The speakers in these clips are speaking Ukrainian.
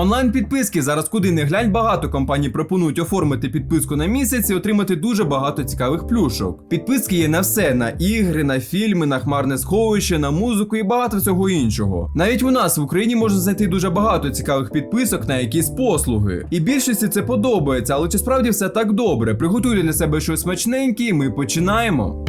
Онлайн підписки зараз куди не глянь, багато компаній пропонують оформити підписку на місяць і отримати дуже багато цікавих плюшок. Підписки є на все: на ігри, на фільми, на хмарне сховище, на музику і багато всього іншого. Навіть у нас в Україні можна знайти дуже багато цікавих підписок на якісь послуги. І більшості це подобається, але чи справді все так добре? Приготуйте для себе щось смачненьке, і ми починаємо.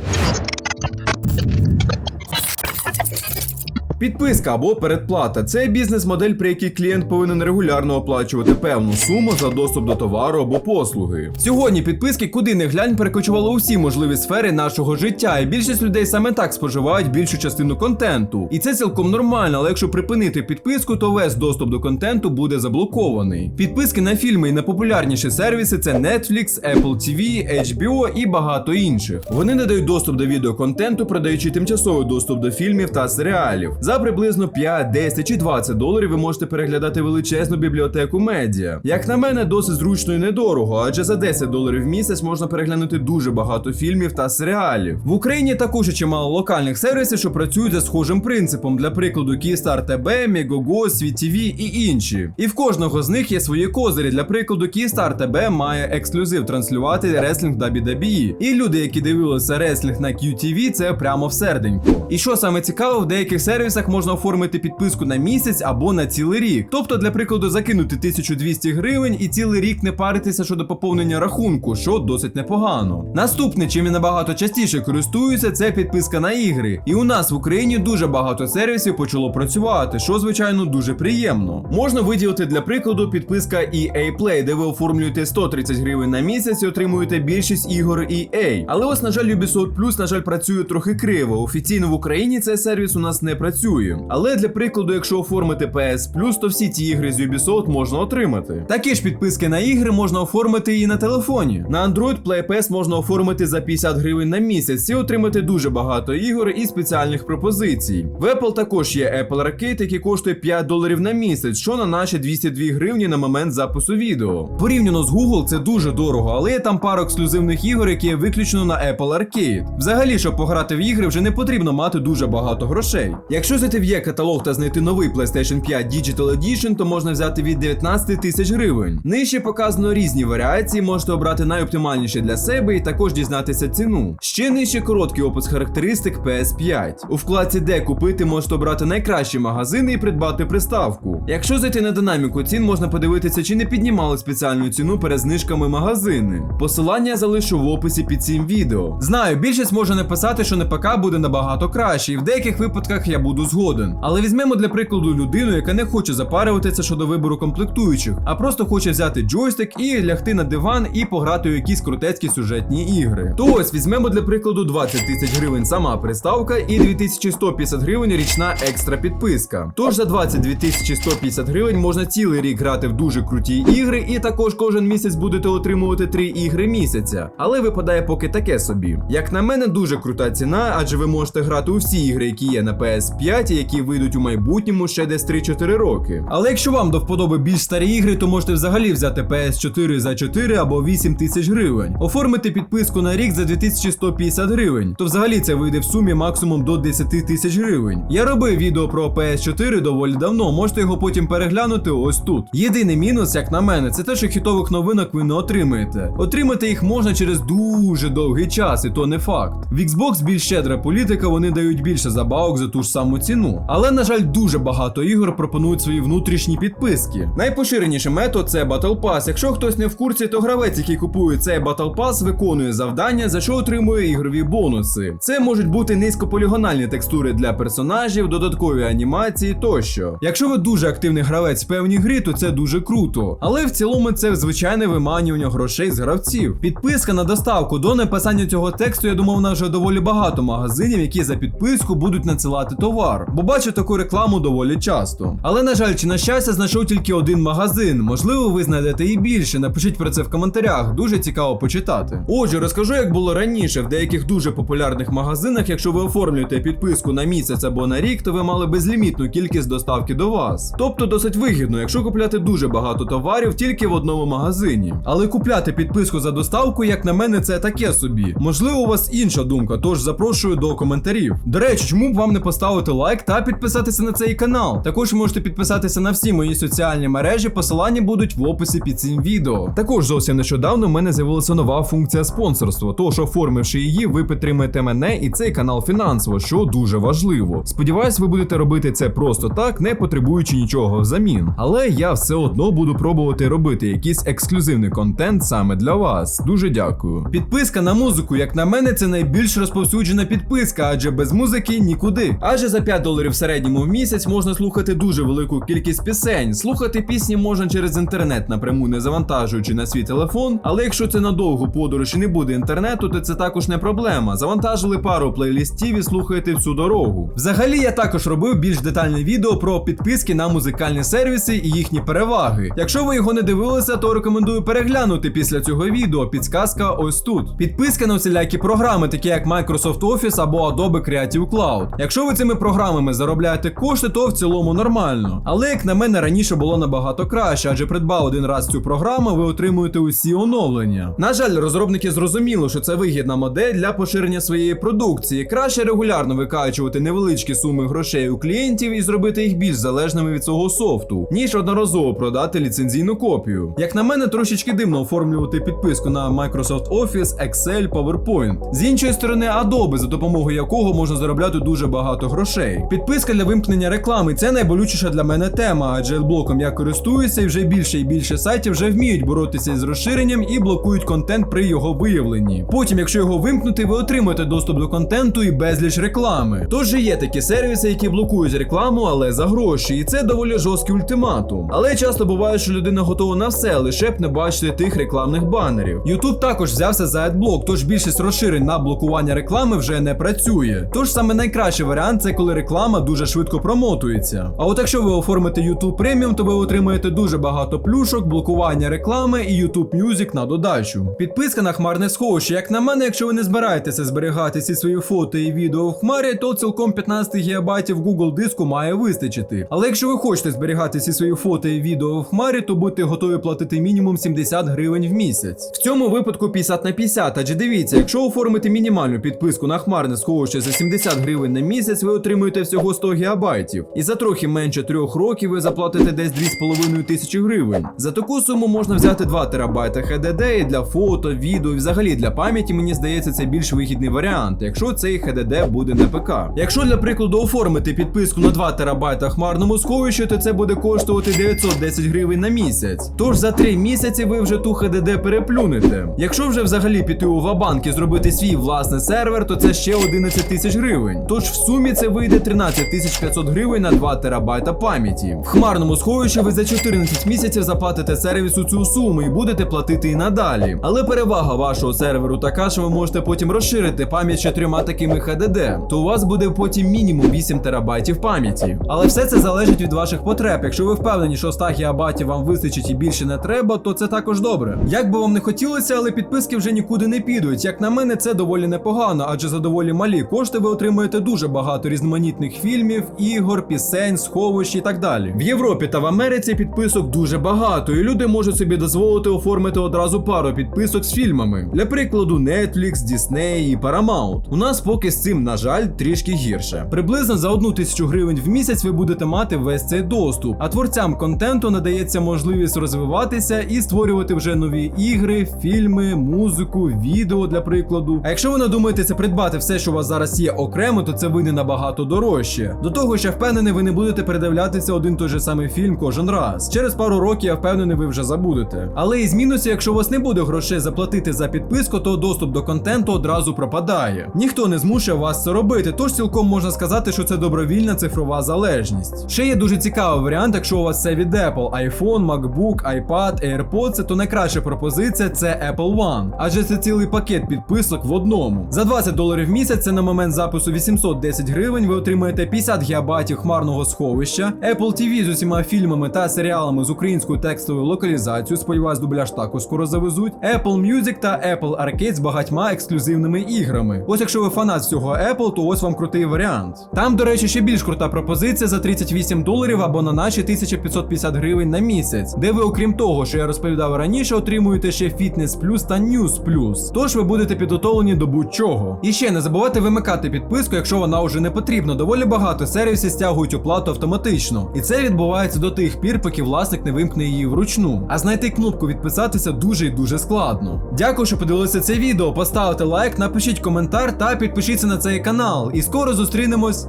Підписка або передплата це бізнес-модель, при якій клієнт повинен регулярно оплачувати певну суму за доступ до товару або послуги. Сьогодні підписки куди не глянь перекочували у всі можливі сфери нашого життя, і більшість людей саме так споживають більшу частину контенту. І це цілком нормально, але якщо припинити підписку, то весь доступ до контенту буде заблокований. Підписки на фільми і на популярніші сервіси це Netflix, Apple TV, HBO і багато інших. Вони надають доступ до відеоконтенту, продаючи тимчасовий доступ до фільмів та серіалів. За приблизно 5, 10 чи 20 доларів ви можете переглядати величезну бібліотеку медіа. Як на мене, досить зручно і недорого, адже за 10 доларів в місяць можна переглянути дуже багато фільмів та серіалів. В Україні також є чимало локальних сервісів, що працюють за схожим принципом, для прикладу Київстар ТБ, Мегого, Світ ТВ і інші. І в кожного з них є свої козирі. Для прикладу, Київстар ТБ має ексклюзив транслювати реслінг WWE. І люди, які дивилися реслінг на QTV, це прямо в серденьку. І що саме цікаво, в деяких сервісах можна оформити підписку на місяць або на цілий рік. Тобто, для прикладу, закинути 1200 гривень і цілий рік не паритися щодо поповнення рахунку, що досить непогано. Наступне, чим я набагато частіше користуюся, це підписка на ігри. І у нас в Україні дуже багато сервісів почало працювати, що звичайно дуже приємно. Можна виділити для прикладу підписка EA Play, де ви оформлюєте 130 гривень на місяць і отримуєте більшість ігор EA. Але ось, на жаль, Ubisoft Plus, на жаль, працює трохи криво. Офіційно в Україні цей сервіс у нас не працює. Але для прикладу, якщо оформити PS Plus, то всі ці ігри з Ubisoft можна отримати. Такі ж підписки на ігри можна оформити і на телефоні. На Android Play Pass можна оформити за 50 гривень на місяць і отримати дуже багато ігор і спеціальних пропозицій. В Apple також є Apple Arcade, який коштує 5 доларів на місяць, що на наші 202 гривні на момент запису відео. Порівняно з Google це дуже дорого, але є там пару ексклюзивних ігор, які є виключно на Apple Arcade. Взагалі, щоб пограти в ігри, вже не потрібно мати дуже багато грошей. Якщо зайти в є-каталог та знайти новий PlayStation 5 Digital Edition, то можна взяти від 19 тисяч гривень. Нижче показано різні варіації, можете обрати найоптимальніше для себе і також дізнатися ціну. Ще нижче короткий опис характеристик PS5. У вкладці де купити можете обрати найкращі магазини і придбати приставку. Якщо зайти на динаміку цін, можна подивитися, чи не піднімали спеціальну ціну перед знижками магазини. Посилання залишу в описі під цим відео. Знаю, більшість може написати, що на ПК буде набагато краще, і в деяких випадках я буду згоден. Але візьмемо для прикладу людину, яка не хоче запарюватися щодо вибору комплектуючих, а просто хоче взяти джойстик і лягти на диван і пограти у якісь крутецькі сюжетні ігри. То ось візьмемо для прикладу 20 тисяч гривень сама приставка і 2150 гривень річна екстра підписка. Тож за 22 150 гривень можна цілий рік грати в дуже круті ігри, і також кожен місяць будете отримувати 3 ігри місяця. Але випадає поки таке собі. Як на мене, дуже крута ціна, адже ви можете грати у всі ігри, які є на PS5, і які вийдуть у майбутньому ще десь 3-4 роки. Але якщо вам до вподоби більш старі ігри, то можете взагалі взяти PS4 за 4 або 8 тисяч гривень. Оформити підписку на рік за 2150 гривень, то взагалі це вийде в сумі максимум до 10 тисяч гривень. Я робив відео про PS4 доволі давно, можете його потім переглянути ось тут. Єдиний мінус, як на мене, це те, що хітових новинок ви не отримаєте. Отримати їх можна через дуже довгий час, і то не факт. В Xbox більш щедра політика, вони дають більше забавок за ту ж саму ціну. Але, на жаль, дуже багато ігор пропонують свої внутрішні підписки. Найпоширеніший метод це Battle Pass. Якщо хтось не в курсі, то гравець, який купує цей Battle Pass, виконує завдання, за що отримує ігрові бонуси. Це можуть бути низькополігональні текстури для персонажів, додаткові анімації тощо. Якщо ви дуже активний гравець в певній грі, то це дуже круто. Але в цілому це звичайне виманювання грошей з гравців. Підписка на доставку до написання цього тексту, я думав, на вже доволі багато магазинів, які за підписку будуть надсилати товар. Бо бачу таку рекламу доволі часто. Але на жаль, чи на щастя знайшов тільки один магазин. Можливо, ви знайдете і більше. Напишіть про це в коментарях. Дуже цікаво почитати. Отже, розкажу, як було раніше. В деяких дуже популярних магазинах, якщо ви оформлюєте підписку на місяць або на рік, то ви мали безлімітну кількість доставки до вас. Тобто досить вигідно, якщо купляти дуже багато товарів тільки в одному магазині. Але купляти підписку за доставку, як на мене, це таке собі. Можливо, у вас інша думка, тож запрошую до коментарів. До речі, чому б вам не поставити лайк? Лайк та підписатися на цей канал. Також можете підписатися на всі мої соціальні мережі. Посилання будуть в описі під цим відео. Також зовсім нещодавно в мене з'явилася нова функція спонсорства. Тож, оформивши її, ви підтримаєте мене і цей канал фінансово, що дуже важливо. Сподіваюсь, ви будете робити це просто так, не потребуючи нічого взамін. Але я все одно буду пробувати робити якийсь ексклюзивний контент саме для вас. Дуже дякую. Підписка на музику, як на мене, це найбільш розповсюджена підписка, адже без музики нікуди. Адже за 5 доларів в середньому в місяць можна слухати дуже велику кількість пісень. Слухати пісні можна через інтернет напряму, не завантажуючи на свій телефон. Але якщо це на довгу подорож і не буде інтернету, то це також не проблема. Завантажили пару плейлістів і слухаєте всю дорогу. Взагалі, я також робив більш детальне відео про підписки на музикальні сервіси і їхні переваги. Якщо ви його не дивилися, то рекомендую переглянути після цього відео. Підсказка ось тут. Підписка на всілякі програми, такі як Microsoft Office або Adobe Creative Cloud. Якщо ви цими програмами заробляєте кошти, то в цілому нормально. Але як на мене раніше було набагато краще, адже придбав один раз цю програму, ви отримуєте усі оновлення. На жаль, розробники зрозуміли, що це вигідна модель для поширення своєї продукції. Краще регулярно викачувати невеличкі суми грошей у клієнтів і зробити їх більш залежними від свого софту, ніж одноразово продати ліцензійну копію. Як на мене, трошечки дивно оформлювати підписку на Microsoft Office, Excel, PowerPoint. З іншої сторони, Adobe, за допомогою якого можна заробляти дуже багато грошей. Підписка для вимкнення реклами це найболючіша для мене тема, адже блоком я користуюся і вже більше і більше сайтів вже вміють боротися із розширенням і блокують контент при його виявленні. Потім, якщо його вимкнути, ви отримаєте доступ до контенту і безліч реклами. Тож є такі сервіси, які блокують рекламу, але за гроші, і це доволі жорсткий ультиматум. Але часто буває, що людина готова на все, лише б не бачити тих рекламних банерів. YouTube також взявся за адблок, тож більшість розширень на блокування реклами вже не працює. Тож саме найкращий варіант це коли реклама дуже швидко промотується. А от якщо ви оформите YouTube Premium, то ви отримаєте дуже багато плюшок, блокування реклами і YouTube Music на додачу. Підписка на хмарне сховище. Як на мене, якщо ви не збираєтеся зберігати всі свої фото і відео в хмарі, то цілком 15 ГБ Google диску має вистачити. Але якщо ви хочете зберігати всі свої фото і відео в хмарі, то будьте готові платити мінімум 70 гривень в місяць. В цьому випадку 50 на 50, адже дивіться, якщо оформити мінімальну підписку на хмарне сховище за 70 гривень на місяць, ви отримуєте всього 100 гігабайтів. І за трохи менше трьох років ви заплатите десь 2,5 тисячі гривень. За таку суму можна взяти 2 терабайта HDD і для фото, відео і взагалі для пам'яті, мені здається, це більш вигідний варіант, якщо цей HDD буде на ПК. Якщо для прикладу оформити підписку на 2 терабайта хмарному сховищу, то це буде коштувати 910 гривень на місяць. Тож за 3 місяці ви вже ту HDD переплюнете. Якщо вже взагалі піти у вабанк і зробити свій власний сервер, то це ще 11 тисяч гривень. Тож в сумі це вийде 13 тисяч 500 гривень на 2 терабайта пам'яті. В хмарному сховищі ви за 14 місяців заплатите сервісу цю суму і будете платити і надалі. Але перевага вашого серверу така, що ви можете потім розширити пам'ять ще трьома такими HDD, то у вас буде потім мінімум 8 терабайтів пам'яті. Але все це залежить від ваших потреб. Якщо ви впевнені, що 100 гігабайтів вам вистачить і більше не треба, то це також добре. Як би вам не хотілося, але підписки вже нікуди не підуть. Як на мене, це доволі непогано, адже за доволі малі кошти ви отримуєте дуже багато різноманітних фільмів, ігор, пісень, сховищ і так далі. В Європі та в Америці підписок дуже багато, і люди можуть собі дозволити оформити одразу пару підписок з фільмами. Для прикладу, Netflix, Disney і Paramount. У нас поки з цим, на жаль, трішки гірше. Приблизно за одну тисячу гривень в місяць ви будете мати весь цей доступ, а творцям контенту надається можливість розвиватися і створювати вже нові ігри, фільми, музику, відео для прикладу. А якщо ви надумаєтеся придбати все, що у вас зараз є окремо, то це вийде набагато дорожче. До того ж, я впевнений, ви не будете передивлятися один той же самий фільм кожен раз. Через пару років я впевнений, ви вже забудете. Але із мінусів, якщо у вас не буде грошей заплатити за підписку, то доступ до контенту одразу пропадає. Ніхто не змушує вас це робити, тож цілком можна сказати, що це добровільна цифрова залежність. Ще є дуже цікавий варіант, якщо у вас все від Apple, iPhone, MacBook, iPad, AirPods, то найкраща пропозиція це Apple One, адже це цілий пакет підписок в одному. За 20 доларів в місяць це на момент запису 810 гривень. Ви отримаєте 50 гігабайтів хмарного сховища, Apple TV з усіма фільмами та серіалами з українською текстовою локалізацією. Сподіваюсь, дубляж також скоро завезуть. Apple Music та Apple Arcade з багатьма ексклюзивними іграми. Ось якщо ви фанат всього Apple, то ось вам крутий варіант. Там, до речі, ще більш крута пропозиція за 38 доларів або на наші 1550 гривень на місяць, де ви, окрім того, що я розповідав раніше, отримуєте ще Fitness Plus та News Plus. Тож ви будете підготовлені до будь-чого. І ще не забувайте вимикати підписку, якщо вона вже не потрібна Відповідно, доволі багато сервісів стягують оплату автоматично, і це відбувається до тих пір, поки власник не вимкне її вручну. А знайти кнопку відписатися дуже і дуже складно. Дякую, що подивилися це відео. Поставте лайк, напишіть коментар та підпишіться на цей канал. І скоро зустрінемось.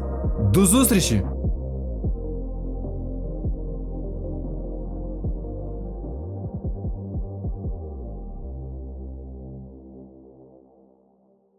До зустрічі!